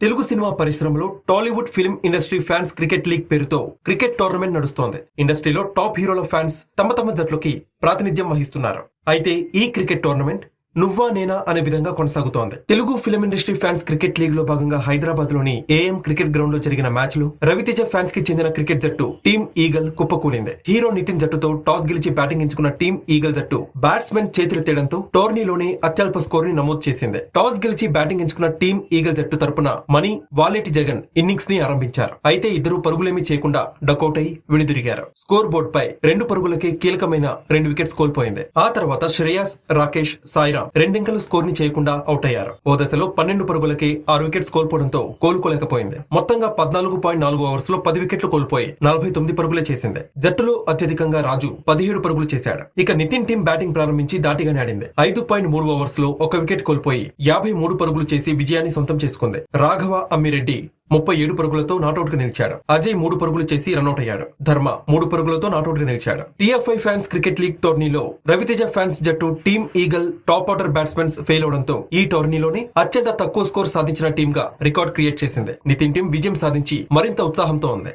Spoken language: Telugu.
తెలుగు సినిమా పరిశ్రమలో Tollywood film industry fans cricket league పేరుతో క్రికెట్ టోర్నమెంట్ నడుస్తోంది. ఇండస్ట్రీలో టాప్ హీరోల ఫ్యాన్స్ తమ తమ జట్లకి ప్రాతినిధ్యం వహిస్తున్నారు. అయితే ఈ క్రికెట్ టోర్నమెంట్ నువ్వా నేనా అనే విధంగా కొనసాగుతోంది. Telugu film industry fans cricket లీగ్లో భాగంగా హైదరాబాద్లోని ఏఎం క్రికెట్ గ్రౌండ్లో జరిగిన మ్యాచ్లో రవితేజ ఫ్యాన్స్కి చెందిన క్రికెట్ జట్టు టీమ్ ఈగల్ కుప్పకూలింది. హీరో నితిన్ జట్టుతో టాస్ గెలిచి బ్యాటింగ్ ఎంచుకున్న టీమ్ ఈగల్ జట్టు బ్యాట్స్మెన్ చేతులెత్తేయడంతో టోర్నీలోనే అత్యల్ప స్కోర్ని నమోదు చేసింది. టాస్ గెలిచి బ్యాటింగ్ ఎంచుకున్న టీమ్ ఈగల్ జట్టు తరపున మణి వాలేటి జగన్ ఇన్నింగ్స్ని ఆరంభించారు. అయితే ఇద్దరు పరుగులేమీ చేయకుండా డకౌట్ అయి విడిదిరిగారు. స్కోర్ బోర్డ్ పై రెండు పరుగులకే కీలకమైన రెండు వికెట్స్ కోల్పోయింది. ఆ తర్వాత శ్రేయాస్ రాకేష్ సాయిరామ్ రెండింకలు స్కోర్ని చేయకుండా అవుట్ అయ్యారు ఓ దశలో పన్నెండు పరుగులకి ఆరు వికెట్స్ కోల్పోవడంతో కోలుకోలేకపోయింది. మొత్తంగా పద్నాలుగు పాయింట్ నాలుగు ఓవర్స్లో పది వికెట్లు కోల్పోయి నలభై తొమ్మిది పరుగులే చేసింది. జట్టులో అత్యధికంగా రాజు పదిహేడు పరుగులు చేశాడు. ఇక నితిన్ టీం బ్యాటింగ్ ప్రారంభించి దాటిగానే ఆడింది. ఐదు పాయింట్ మూడు ఓవర్స్లో ఒక వికెట్ కోల్పోయి యాభై మూడు పరుగులు చేసి విజయాన్ని సొంతం చేసుకుంది. రాఘవ అమ్మిరెడ్డి ముప్పై ఏడు పరుగులతో నాటౌట్గా నిలిచాడు. అజయ్ మూడు పరుగులు చేసి రన్అట్ అయ్యాడు ధర్మ మూడు పరుగులతో నాటౌట్గా నిలిచాడు. టీఎఫ్ఐ ఫ్యాన్స్ క్రికెట్ లీగ్ టోర్నీలో రవితేజ ఫ్యాన్స్ జట్టు team eagle top order batsmens fail అవడంతో ఈ టోర్నీలోనే అత్యంత తక్కువ స్కోర్ సాధించిన టీమ్గా రికార్డ్ క్రియేట్ చేసింది. నితిన్ టీం విజయం సాధించి మరింత ఉత్సాహంతో ఉంది.